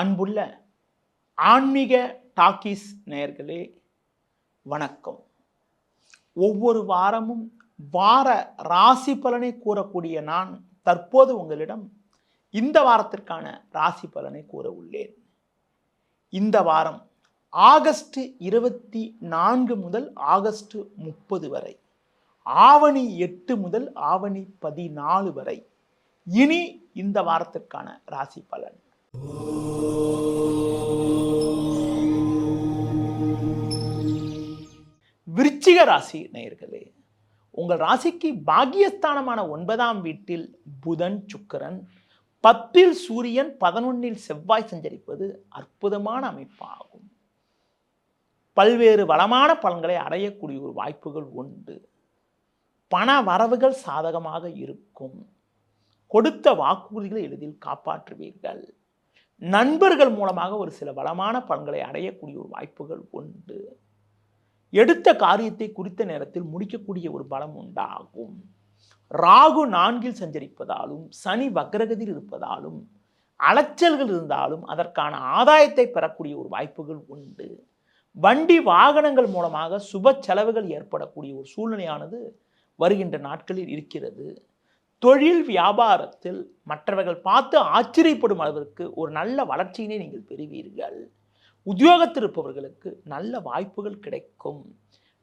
அன்புள்ள ஆன்மீக டாக்கீஸ் நேயர்களே வணக்கம். ஒவ்வொரு வாரமும் வார ராசி பலனை கூறக்கூடிய நான் தற்போது உங்களிடம் இந்த வாரத்திற்கான ராசி பலனை கூற உள்ளேன். இந்த வாரம் ஆகஸ்ட் இருபத்தி நான்கு முதல் ஆகஸ்ட் முப்பது வரை ஆவணி எட்டு முதல் ஆவணி பதினாலு வரை இனி இந்த வாரத்திற்கான ராசி பலன். விருச்சிக ராசி நேயர்களே உங்கள் ராசிக்கு பாக்கியஸ்தானமான ஒன்பதாம் வீட்டில் புதன் சுக்கரன் பத்தில் சூரியன் பதினொன்னில் செவ்வாய் சஞ்சரிப்பது அற்புதமான அமைப்பாகும். பல்வேறு வளமான பலன்களை அடையக்கூடிய ஒரு வாய்ப்புகள் உண்டு. பண வரவுகள் சாதகமாக இருக்கும். கொடுத்த வாக்குறுதிகளை எளிதில் காப்பாற்றுவீர்கள். நண்பர்கள் மூலமாக ஒரு சில வளமான பலன்களை அடையக்கூடிய ஒரு வாய்ப்புகள் உண்டு. எடுத்த காரியத்தை குறித்த நேரத்தில் முடிக்கக்கூடிய ஒரு பலம் உண்டாகும். ராகு நான்கில் சஞ்சரிப்பதாலும் சனி வக்ரகதியில் இருப்பதாலும் அலைச்சல்கள் இருந்தாலும் அதற்கான ஆதாயத்தை பெறக்கூடிய ஒரு வாய்ப்புகள் உண்டு. வண்டி வாகனங்கள் மூலமாக சுப செலவுகள் ஏற்படக்கூடிய ஒரு சூழ்நிலையானது வருகின்ற நாட்களில் இருக்கிறது. தொழில் வியாபாரத்தில் மற்றவர்கள் பார்த்து ஆச்சரியப்படும் அளவிற்கு ஒரு நல்ல வளர்ச்சியினை நீங்கள் பெறுவீர்கள். உத்தியோகத்தில் இருப்பவர்களுக்கு நல்ல வாய்ப்புகள் கிடைக்கும்.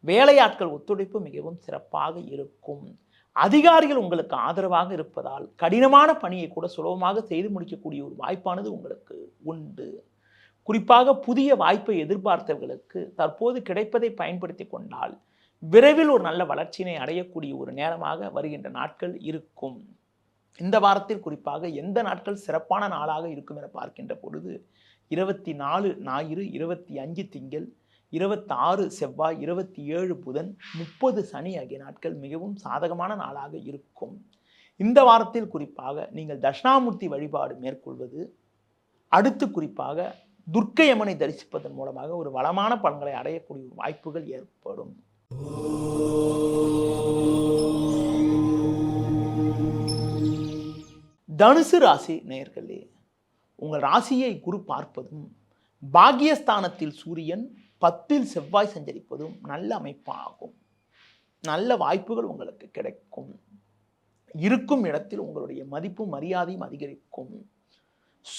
வேலையாட்கள் ஒத்துழைப்பு மிகவும் சிறப்பாக இருக்கும். அதிகாரிகள் உங்களுக்கு ஆதரவாக இருப்பதால் கடினமான பணியை கூட சுலபமாக செய்து முடிக்கக்கூடிய ஒரு வாய்ப்பானது உங்களுக்கு உண்டு. குறிப்பாக புதிய வாய்ப்பை எதிர்பார்த்தவர்களுக்கு தற்போது கிடைப்பதை பயன்படுத்தி கொண்டால் விரைவில் ஒரு நல்ல வளர்ச்சியினை அடையக்கூடிய ஒரு நேரமாக வருகின்ற நாட்கள் இருக்கும். இந்த வாரத்தில் குறிப்பாக எந்த நாட்கள் சிறப்பான நாளாக இருக்கும் என பார்க்கின்ற பொழுது இருபத்தி நாலு ஞாயிறு இருபத்தி அஞ்சு திங்கள் இருபத்தாறு செவ்வாய் இருபத்தி ஏழு புதன் முப்பது சனி ஆகிய நாட்கள் மிகவும் சாதகமான நாளாக இருக்கும். இந்த வாரத்தில் குறிப்பாக நீங்கள் தட்சிணாமூர்த்தி வழிபாடு மேற்கொள்வது அடுத்து குறிப்பாக துர்க்கையம்மனை தரிசிப்பதன் மூலமாக ஒரு வளமான பலன்களை அடையக்கூடிய வாய்ப்புகள் ஏற்படும். தனுசு ராசி நேயர்களே உங்கள் ராசியை குரு பார்ப்பதும் பாகியஸ்தானத்தில் சூரியன் பத்தில் செவ்வாய் சஞ்சரிப்பதும் நல்ல அமைப்பாகும். நல்ல வாய்ப்புகள் உங்களுக்கு கிடைக்கும். இருக்கும் இடத்தில் உங்களுடைய மதிப்பும் மரியாதையும் அதிகரிக்கும்.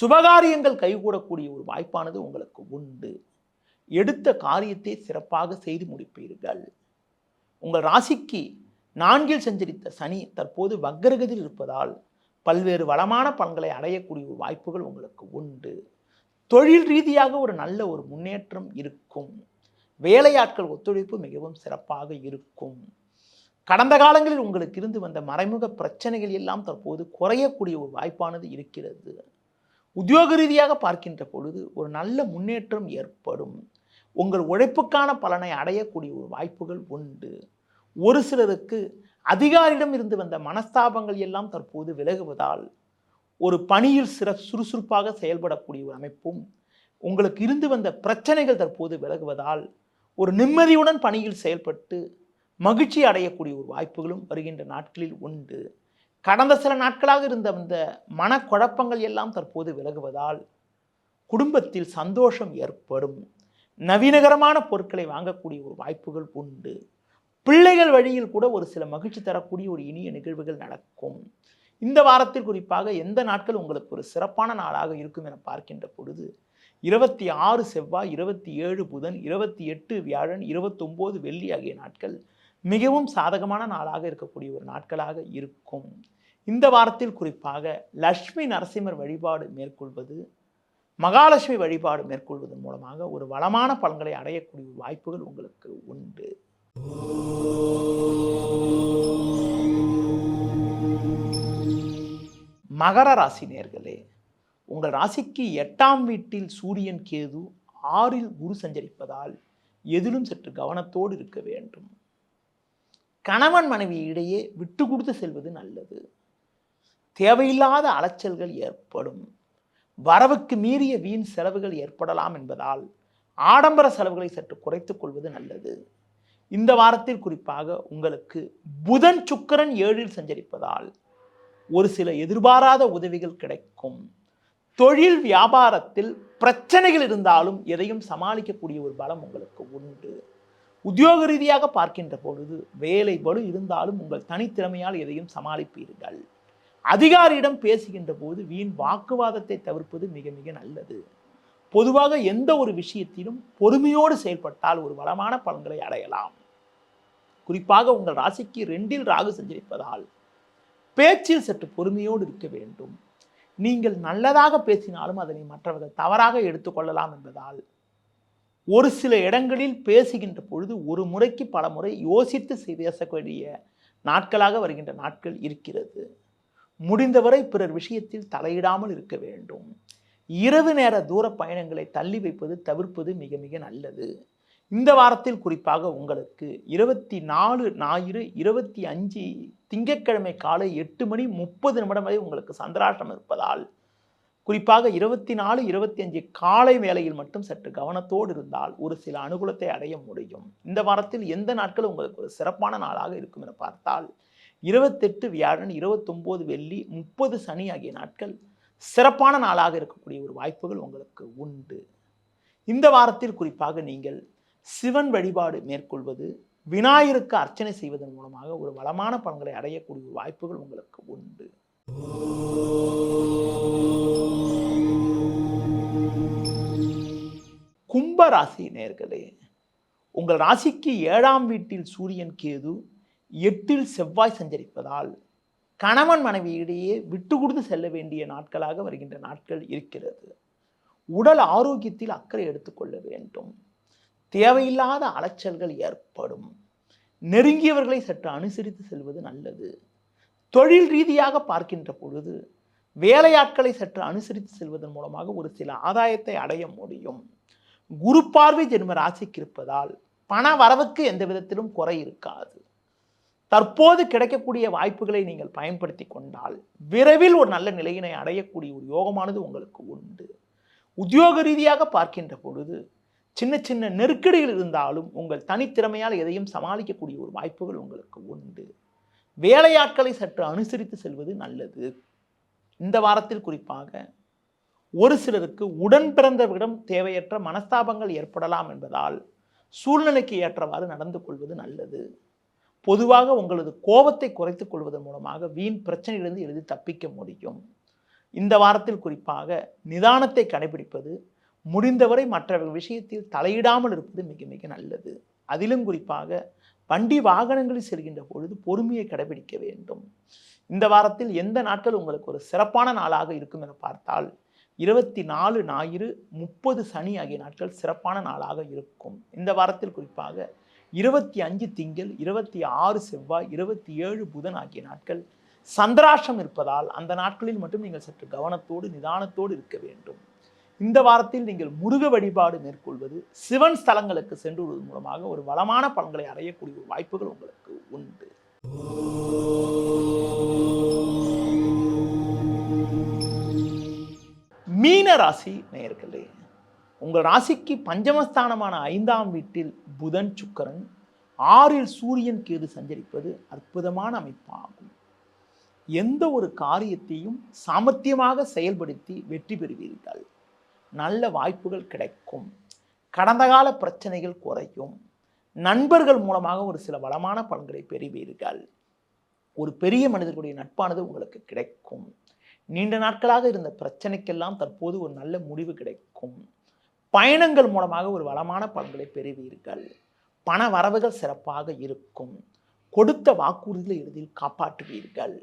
சுபகாரியங்கள் கைகூடக்கூடிய ஒரு வாய்ப்பானது உங்களுக்கு உண்டு. எடுத்த காரியத்தை சிறப்பாக செய்து முடிப்பீர்கள். உங்கள் ராசிக்கு நான்கில் சஞ்சரித்த சனி தற்போது வக்கரகதியில் இருப்பதால் பல்வேறு வளமான பலன்களை அடையக்கூடிய ஒரு வாய்ப்புகள் உங்களுக்கு உண்டு. தொழில் ரீதியாக ஒரு நல்ல ஒரு முன்னேற்றம் இருக்கும். வேலையாட்கள் ஒத்துழைப்பு மிகவும் சிறப்பாக இருக்கும். கடந்த காலங்களில் உங்களுக்கு இருந்து வந்த மறைமுக பிரச்சனைகள் எல்லாம் தற்போது குறையக்கூடிய ஒரு வாய்ப்பானது இருக்கிறது. உத்தியோக ரீதியாக பார்க்கின்ற பொழுது ஒரு நல்ல முன்னேற்றம் ஏற்படும். உங்கள் உழைப்புக்கான பலனை அடையக்கூடிய ஒரு வாய்ப்புகள் உண்டு. ஒரு சிலருக்கு அதிகாரியிடம் இருந்து வந்த மனஸ்தாபங்கள் எல்லாம் தற்போது விலகுவதால் ஒரு பணியில் சிற சுறுசுறுப்பாக செயல்படக்கூடிய ஒரு அமைப்பும் உங்களுக்கு இருந்து வந்த பிரச்சனைகள் தற்போது விலகுவதால் ஒரு நிம்மதியுடன் பணியில் செயல்பட்டு மகிழ்ச்சி அடையக்கூடிய ஒரு வாய்ப்புகளும் வருகின்ற நாட்களில் உண்டு. கடந்த சில நாட்களாக இருந்த அந்த மனக்குழப்பங்கள் எல்லாம் தற்போது விலகுவதால் குடும்பத்தில் சந்தோஷம் ஏற்படும். நவீனகரமான பொருட்களை வாங்கக்கூடிய ஒரு வாய்ப்புகள் உண்டு. பிள்ளைகள் வழியில் கூட ஒரு சில மகிழ்ச்சி தரக்கூடிய ஒரு இனிய நிகழ்வுகள் நடக்கும். இந்த வாரத்தில் குறிப்பாக எந்த நாட்கள் உங்களுக்கு ஒரு சிறப்பான நாளாக இருக்கும் என பார்க்கின்ற பொழுது இருபத்தி ஆறு செவ்வாய் இருபத்தி ஏழு புதன் இருபத்தி எட்டு வியாழன் இருபத்தொம்போது வெள்ளி ஆகிய நாட்கள் மிகவும் சாதகமான நாளாக இருக்கக்கூடிய ஒரு நாட்களாக இருக்கும். இந்த வாரத்தில் குறிப்பாக லக்ஷ்மி நரசிம்மர் வழிபாடு மேற்கொள்வது மகாலட்சுமி வழிபாடு மேற்கொள்வதன் மூலமாக ஒரு வளமான பலன்களை அடையக்கூடிய வாய்ப்புகள் உங்களுக்கு உண்டு. மகர ராசி நேர்களே உங்கள் ராசிக்கு எட்டாம் வீட்டில் சூரியன் கேது ஆறில் குரு சஞ்சரிப்பதால் எதிலும் சற்று கவனத்தோடு இருக்க வேண்டும். கணவன் மனைவி இடையே விட்டு கொடுத்து செல்வது நல்லது. தேவையில்லாத அலைச்சல்கள் ஏற்படும். வரவுக்கு மீறிய வீண் செலவுகள் ஏற்படலாம் என்பதால் ஆடம்பர செலவுகளை சற்று குறைத்துக் கொள்வது நல்லது. இந்த வாரத்தில் குறிப்பாக உங்களுக்கு புதன் சுக்கிரன் ஏழில் சஞ்சரிப்பதால் ஒரு சில எதிர்பாராத உதவிகள் கிடைக்கும். தொழில் வியாபாரத்தில் பிரச்சனைகள் இருந்தாலும் எதையும் சமாளிக்கக்கூடிய ஒரு பலம் உங்களுக்கு உண்டு. உத்தியோக ரீதியாக பார்க்கின்ற பொழுது வேலை பலு இருந்தாலும் உங்கள் தனித்திறமையால் எதையும் சமாளிப்பீர்கள். அதிகாரியிடம் பேசுகின்ற போது வீண் வாக்குவாதத்தை தவிர்ப்பது மிக மிக நல்லது. பொதுவாக எந்த ஒரு விஷயத்திலும் பொறுமையோடு செயல்பட்டால் ஒரு வளமான பலன்களை அடையலாம். குறிப்பாக உங்கள் ராசிக்கு ரெண்டில் ராகு சஞ்சரிப்பதால் பேச்சில் சற்று பொறுமையோடு இருக்க வேண்டும். நீங்கள் நல்லதாக பேசினாலும் அதனை மற்றவர்கள் தவறாக எடுத்துக்கொள்ளலாம் என்பதால் ஒரு சில இடங்களில் பேசுகின்ற பொழுது ஒரு முறைக்கு பல முறை யோசித்து பேசக்கூடிய நாட்களாக வருகின்ற நாட்கள் இருக்கிறது. முடிந்தவரை பிறர் விஷயத்தில் தலையிடாமல் இருக்க வேண்டும். இரவு நேர தூர பயணங்களை தள்ளி வைப்பது தவிர்ப்பது மிக மிக நல்லது. இந்த வாரத்தில் குறிப்பாக உங்களுக்கு இருபத்தி நாலு ஞாயிறு இருபத்தி அஞ்சு திங்கட்கிழமை காலை எட்டு மணி முப்பது நிமிடம் வரை உங்களுக்கு சந்திராஷ்டம் இருப்பதால் குறிப்பாக இருபத்தி நாலு இருபத்தி அஞ்சு காலை வேளையில் மட்டும் சற்று கவனத்தோடு இருந்தால் ஒரு சில அனுகூலத்தை அடைய முடியும். இந்த வாரத்தில் எந்த நாட்கள் உங்களுக்கு ஒரு சிறப்பான நாளாக இருக்கும் என பார்த்தால் இருபத்தெட்டு வியாழன் இருபத்தொம்போது வெள்ளி முப்பது சனி ஆகிய நாட்கள் சிறப்பான நாளாக இருக்கக்கூடிய ஒரு வாய்ப்புகள் உங்களுக்கு உண்டு. இந்த வாரத்தில் குறிப்பாக நீங்கள் சிவன் வழிபாடு மேற்கொள்வது விநாயகருக்கு அர்ச்சனை செய்வதன் மூலமாக ஒரு வளமான பலன்களை அடையக்கூடிய ஒரு வாய்ப்புகள் உங்களுக்கு உண்டு. கும்ப ராசி நேர்களே உங்கள் ராசிக்கு ஏழாம் வீட்டில் சூரியன் கேது எட்டில் செவ்வாய் சஞ்சரிப்பதால் கணவன் மனைவியிடையே விட்டு கொடுத்து செல்ல வேண்டிய நாட்களாக வருகின்ற நாட்கள் இருக்கிறது. உடல் ஆரோக்கியத்தில் அக்கறை எடுத்துக்கொள்ள வேண்டும். தேவையில்லாத அலைச்சல்கள் ஏற்படும். நெருங்கியவர்களை சற்று அனுசரித்து செல்வது நல்லது. தொழில் ரீதியாக பார்க்கின்ற பொழுது வேலையாட்களை சற்று அனுசரித்து செல்வதன் மூலமாக ஒரு சில ஆதாயத்தை அடைய முடியும். குரு பார்வை ஜென்ம ராசிக்கு இருப்பதால் பண வரவுக்கு எந்த விதத்திலும் குறை இருக்காது. தற்போது கிடைக்கக்கூடிய வாய்ப்புகளை நீங்கள் பயன்படுத்தி கொண்டால் விரைவில் ஒரு நல்ல நிலையினை அடையக்கூடிய ஒரு யோகமானது உங்களுக்கு உண்டு. உத்தியோக ரீதியாக பார்க்கின்ற பொழுது சின்ன சின்ன நெருக்கடிகள் இருந்தாலும் உங்கள் தனித்திறமையால் எதையும் சமாளிக்கக்கூடிய ஒரு வாய்ப்புகள் உங்களுக்கு உண்டு. வேலையாட்களை சற்று அனுசரித்து செல்வது நல்லது. இந்த வாரத்தில் குறிப்பாக ஒரு சிலருக்கு உடன் பிறந்தவரிடம் தேவையற்ற மனஸ்தாபங்கள் ஏற்படலாம் என்பதால் சூழ்நிலைக்கு ஏற்றவாறு நடந்து கொள்வது நல்லது. பொதுவாக உங்களது கோபத்தை குறைத்துக் கொள்வதன் மூலமாக வீண் பிரச்சனையிலிருந்து எழுதி தப்பிக்க முடியும். இந்த வாரத்தில் குறிப்பாக நிதானத்தை கடைபிடிப்பது முடிந்தவரை மற்ற விஷயத்தில் தலையிடாமல் இருப்பது மிக மிக நல்லது. அதிலும் குறிப்பாக வண்டி வாகனங்களில் செல்கின்ற பொழுது பொறுமையை கடைபிடிக்க வேண்டும். இந்த வாரத்தில் எந்த நாட்கள் உங்களுக்கு ஒரு சிறப்பான நாளாக இருக்கும் என பார்த்தால் இருபத்தி நாலு ஞாயிறு முப்பது சனி ஆகிய நாட்கள் சிறப்பான நாளாக இருக்கும். இந்த வாரத்தில் குறிப்பாக இருபத்தி அஞ்சு திங்கள் இருபத்தி ஆறு செவ்வாய் இருபத்தி ஏழு புதன் ஆகிய நாட்கள் சந்திராஷ்டம் இருப்பதால் அந்த நாட்களில் மட்டும் நீங்கள் சற்று கவனத்தோடு நிதானத்தோடு இருக்க வேண்டும். இந்த வாரத்தில் நீங்கள் முருக வழிபாடு மேற்கொள்வது சிவன் ஸ்தலங்களுக்கு சென்றுவிடுவது மூலமாக ஒரு வளமான பலன்களை அடையக்கூடிய வாய்ப்புகள் உங்களுக்கு உண்டு. மீன ராசி நேயர்களே உங்கள் ராசிக்கு பஞ்சமஸ்தானமான ஐந்தாம் வீட்டில் புதன் சுக்கரன் ஆறில் சூரியன் கேது சஞ்சரிப்பது அற்புதமான அமைப்பாகும். எந்த ஒரு காரியத்தையும் சாமர்த்தியமாக செயல்படுத்தி வெற்றி பெறுவீர்கள். நல்ல வாய்ப்புகள் கிடைக்கும். கடந்த கால பிரச்சனைகள் குறையும். நண்பர்கள் மூலமாக ஒரு சில வளமான பலன்களை பெறுவீர்கள். ஒரு பெரிய மனிதர்களுடைய நட்பானது உங்களுக்கு கிடைக்கும். நீண்ட நாட்களாக இருந்த பிரச்சனைக்கெல்லாம் தற்போது ஒரு நல்ல முடிவு கிடைக்கும். பயணங்கள் மூலமாக ஒரு வளமான பலன்களை பெறுவீர்கள். பண வரவுகள் சிறப்பாக இருக்கும். கொடுத்த வாக்குறுதிகளை எளிதில் காப்பாற்றுவீர்கள்.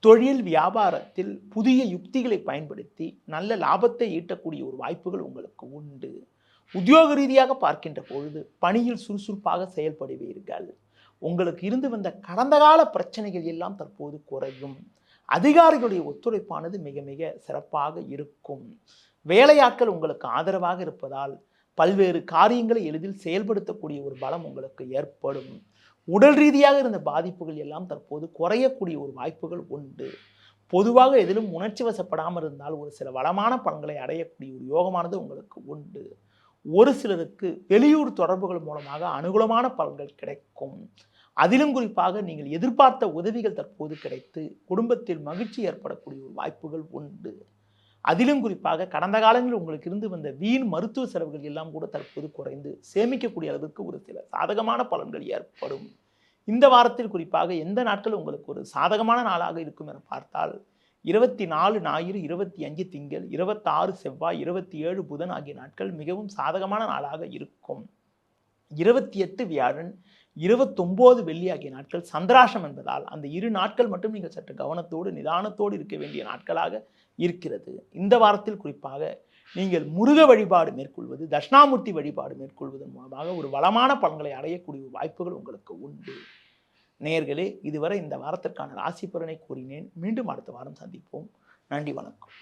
தொழில் வியாபாரத்தில் புதிய யுக்திகளை பயன்படுத்தி நல்ல லாபத்தை ஈட்டக்கூடிய ஒரு வாய்ப்புகள் உங்களுக்கு உண்டு. உத்தியோக ரீதியாக பார்க்கின்ற பொழுது பணியில் சுறுசுறுப்பாக செயல்படுவீர்கள். உங்களுக்கு இருந்து வந்த கடந்த கால பிரச்சனைகள் எல்லாம் தற்போது குறையும். அதிகாரிகளுடைய ஒத்துழைப்பானது மிக மிக சிறப்பாக இருக்கும். வேலையாட்கள் உங்களுக்கு ஆதரவாக இருப்பதால் பல்வேறு காரியங்களை எளிதில் செயல்படுத்தக்கூடிய ஒரு பலம் உங்களுக்கு ஏற்படும். உடல் ரீதியாக இருந்த பாதிப்புகள் எல்லாம் தற்போது குறையக்கூடிய ஒரு வாய்ப்புகள் உண்டு. பொதுவாக எதிலும் உணர்ச்சி வசப்படாமல் இருந்தால் ஒரு சில வளமான பலன்களை அடையக்கூடிய ஒரு யோகமானது உங்களுக்கு உண்டு. ஒரு சிலருக்கு வெளியூர் தொடர்புகள் மூலமாக அனுகூலமான பலன்கள் கிடைக்கும். அதிலும் குறிப்பாக நீங்கள் எதிர்பார்த்த உதவிகள் தற்போது கிடைத்து குடும்பத்தில் மகிழ்ச்சி ஏற்படக்கூடிய ஒரு வாய்ப்புகள் உண்டு. அதிலும் குறிப்பாக கடந்த காலங்களில் உங்களுக்கு இருந்து வந்த வீண் மருத்துவ செலவுகள் எல்லாம் கூட தற்போது குறைந்து சேமிக்கக்கூடிய அளவிற்கு ஒரு சில சாதகமான பலன்கள் ஏற்படும். இந்த வாரத்தில் குறிப்பாக எந்த நாட்கள் உங்களுக்கு ஒரு சாதகமான நாளாக இருக்கும் என பார்த்தால் இருபத்தி நாலு ஞாயிறு இருபத்தி அஞ்சு திங்கள் இருபத்தாறு செவ்வாய் இருபத்தி ஏழு புதன் ஆகிய நாட்கள் மிகவும் சாதகமான நாளாக இருக்கும். இருபத்தி எட்டு வியாழன் இருபத்தொம்போது வெள்ளி ஆகிய நாட்கள் சந்திராசம் என்பதால் அந்த இரு நாட்கள் மட்டும் நீங்கள் சற்று கவனத்தோடு நிதானத்தோடு இருக்க வேண்டிய நாட்களாக இருக்கிறது. இந்த வாரத்தில் குறிப்பாக நீங்கள் முருக வழிபாடு மேற்கொள்வது தட்சிணாமூர்த்தி வழிபாடு மேற்கொள்வதன் மூலமாக ஒரு வளமான பலன்களை அடையக்கூடிய வாய்ப்புகள் உங்களுக்கு உண்டு. நேர்களே இதுவரை இந்த வாரத்திற்கான ராசி பலனை கூறினேன். மீண்டும் அடுத்த வாரம் சந்திப்போம். நன்றி வணக்கம்.